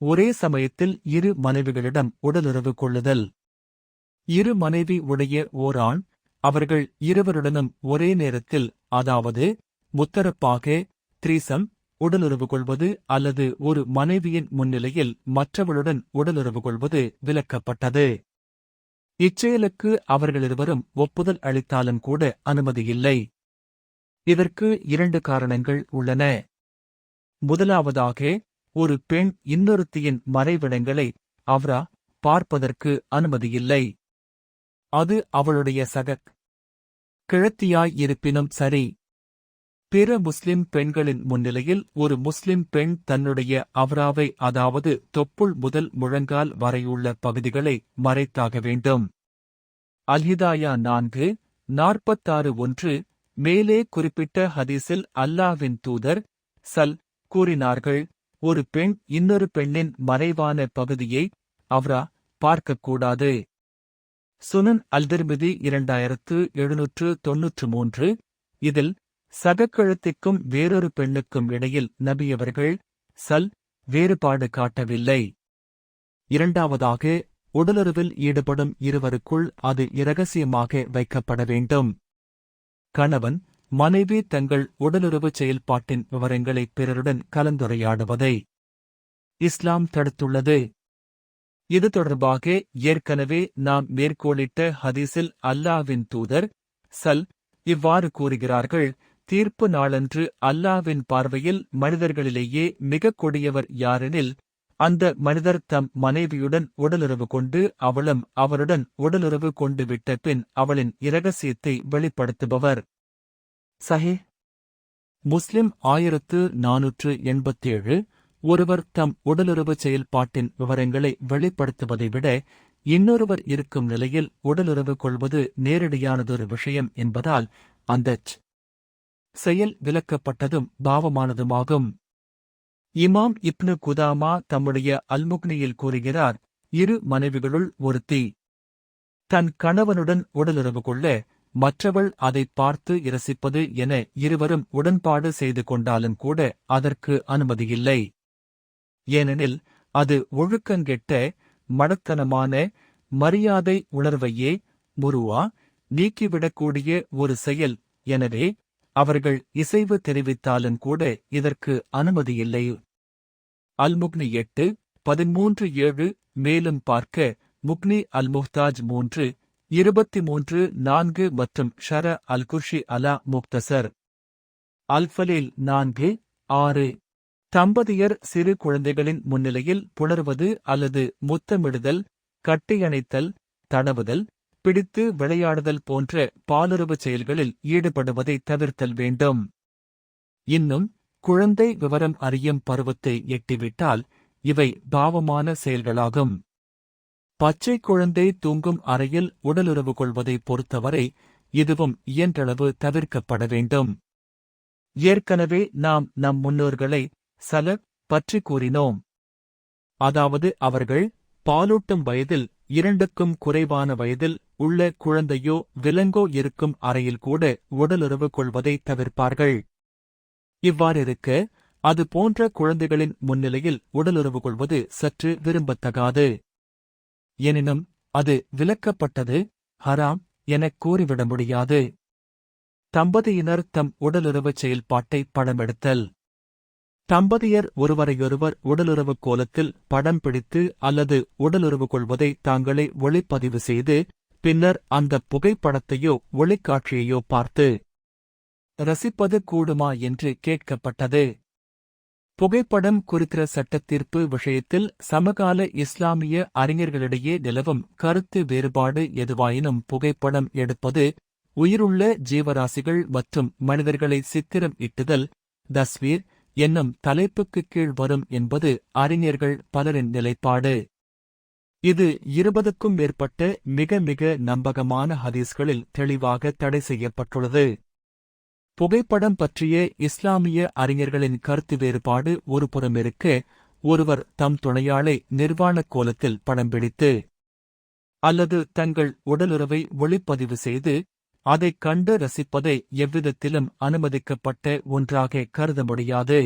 ஒரே சமயத்தில் இரு மனைவிகளிடம் உடலுறவு கொள்ளுதல். இரு மனைவி உடைய ஓராண் அவர்கள் இருவருடனும் ஒரே நேரத்தில் அதாவது முத்தரப்பாக த்ரீசம் உடலுறவு கொள்வது அல்லது ஒரு மனைவியின் முன்னிலையில் மற்றவளுடன் உடலுறவு கொள்வது விலக்கப்பட்டது. இச்செயலுக்கு அவர்களிருவரும் ஒப்புதல் அளித்தாலும் கூட அனுமதியில்லை இதற்கு இரண்டு காரணங்கள் உள்ளன. முதலாவதாக ஒரு பெண் இன்னொருத்தியின் மறைவிடங்களை அவரா பார்ப்பதற்கு அனுமதியில்லை. அது அவளுடைய சகக் கிழத்தியாய் இருப்பினும் சரி. பிற முஸ்லிம் பெண்களின் முன்னிலையில் ஒரு முஸ்லிம் பெண் தன்னுடைய அவராவை அதாவது தொப்புள் முதல் முழங்கால் வரையுள்ள பகுதிகளை மறைத்தாக வேண்டும். அல்ஹிதாயா நான்கு நாற்பத்தாறு ஒன்று மேலே குறிப்பிட்ட ஹதீஸில் அல்லாவின் தூதர் சல் கூறினார்கள் ஒரு பெண் இன்னொரு பெண்ணின் மறைவான பகுதியை அவரா பார்க்கக்கூடாது. சுனன் அல்திர்மிதி இரண்டாயிரத்து எழுநூற்று தொன்னூற்று மூன்று. இதில் சகக்கழுத்திற்கும் வேறொரு பெண்ணுக்கும் இடையில் நபியவர்கள் சல் வேறுபாடு காட்டவில்லை. இரண்டாவதாக உடலுறவில் ஈடுபடும் இருவருக்குள் அது இரகசியமாக வைக்கப்பட வேண்டும். கணவன் மனைவி தங்கள் உடலுறவு செயல்பாட்டின் விவரங்களை பிறருடன் கலந்துரையாடுவதை இஸ்லாம் தடுத்துள்ளது. இது தொடர்பாக ஏற்கனவே நாம் மேற்கோளிட்ட ஹதீஸில் அல்லாவின் தூதர் சல் இவ்வாறு கூறுகிறார்கள் தீர்ப்பு நாளன்று அல்லாவின் பார்வையில் மனிதர்களிலேயே மிகக் கொடியவர் யாரெனில் அந்த மனிதர் தம் மனைவியுடன் உடலுறவு கொண்டு அவளும் அவருடன் உடலுறவு கொண்டு விட்ட பின் அவளின் இரகசியத்தை வெளிப்படுத்துபவர். சஹே. முஸ்லிம் ஆயிரத்து நானூற்று எண்பத்தேழு ஒருவர் தம் உடலுறவு செயல்பாட்டின் விவரங்களை வெளிப்படுத்துவதை விட இன்னொருவர் இருக்கும் நிலையில் உடலுறவு கொள்வது நேரடியானதொரு விஷயம் என்பதால் அந்தச் செயல் விலக்கப்பட்டதும் பாவமானதுமாகும். இமாம் இப்னு குதாமா தம்முடைய அல்முக்னியில் கூறுகிறார் இரு மனைவிகளுள் ஒருத்தி தன் கணவனுடன் உடலுறவு கொள்ள மற்றவள் அதைப் பார்த்து இரசிப்பது என இருவரும் உடன்பாடு செய்து கொண்டாலும் கூட அதற்கு அனுமதியில்லை. ஏனெனில் அது ஒழுக்கங்கெட்ட மடத்தனமான மரியாதை உணர்வையே முருவா நீக்கிவிடக்கூடிய ஒரு செயல். எனவே அவர்கள் இசைவு தெரிவித்தாலும் கூட இதற்கு அனுமதியில்லை. அல்முக்னி எட்டு பதிமூன்று ஏழு மேலும் பார்க்க முக்னி அல் முஹ்தாஜ் மூன்று இருபத்தி மூன்று நான்கு மற்றும் ஷர அல் குஷி அலா முக்தசர். அல்ஃபலில் நான்கு ஆறு. தம்பதியர் சிறு குழந்தைகளின் முன்னிலையில் புணர்வது அல்லது முத்தமிடுதல் கட்டியணைத்தல் தடவுதல் பிடித்து விளையாடுதல் போன்ற பாலுறவு செயல்களில் ஈடுபடுவதை தவிர்த்தல் வேண்டும். இன்னும் குழந்தை விவரம் அறியும் பருவத்தை எட்டிவிட்டால் இவை பாவமான செயல்களாகும். பச்சை குழந்தை தூங்கும் அறையில் உடலுறவு கொள்வதை பொறுத்தவரை இதுவும் இயன்றளவு தவிர்க்கப்பட வேண்டும். ஏற்கனவே நாம் நம் முன்னோர்களை சல பற்றி கூறினோம். அதாவது அவர்கள் பாலூட்டும் வயதில் இரண்டுக்கும் குறைவான வயதில் உள்ள குழந்தையோ விலங்கோ இருக்கும் அறையில் கூட உடலுறவு கொள்வதை தவிர்ப்பார்கள். இவ்வாறிருக்க அது போன்ற குழந்தைகளின் முன்னிலையில் உடலுறவு கொள்வது சற்று விரும்பத்தகாது. எனினும் அது விலக்கப்பட்டது. ஹராம் எனக் கூறிவிட முடியாது. தம்பதியினர் தம் உடலுறவு செயல்பாட்டை படமெடுத்தல். தம்பதியர் ஒருவரையொருவர் உடலுறவு கோலத்தில் படம் பிடித்து அல்லது உடலுறவு கொள்வதை தாங்களே ஒளிப்பதிவு செய்து பின்னர் அந்த புகைப்படத்தையோ ஒளிக்காட்சியையோ பார்த்து ரசிப்பது கூடுமா? என்று கேட்கப்பட்டது. புகைப்படம் குறித்த சட்டத்தீர்ப்பு விஷயத்தில் சமகால இஸ்லாமிய அறிஞர்களிடையே நிலவும் கருத்து வேறுபாடு எதுவாயினும் புகைப்படம் எடுப்பது உயிருள்ள ஜீவராசிகள் மற்றும் மனிதர்களை சித்திரம் இட்டுதல் தஸ்வீர் என்னும் தலைப்புக்குக் கீழ் வரும் என்பது அறிஞர்கள் பலரின் நிலைப்பாடு. இது இருபதுக்கும் மேற்பட்ட மிக மிக நம்பகமான ஹதீஸ்களில் தெளிவாக தடை செய்யப்பட்டுள்ளது. புகைப்படம் பற்றிய இஸ்லாமிய அறிஞர்களின் கருத்து வேறுபாடு ஒரு புறமிருக்க ஒருவர் தம் துணையாளை நிர்வாணக் கோலத்தில் படம் பிடித்து அல்லது தங்கள் உடலுறவை ஒளிப்பதிவு செய்து அதைக் கண்டு ரசிப்பதை எவ்விதத்திலும் அனுமதிக்கப்பட்ட ஒன்றாக கருத முடியாது.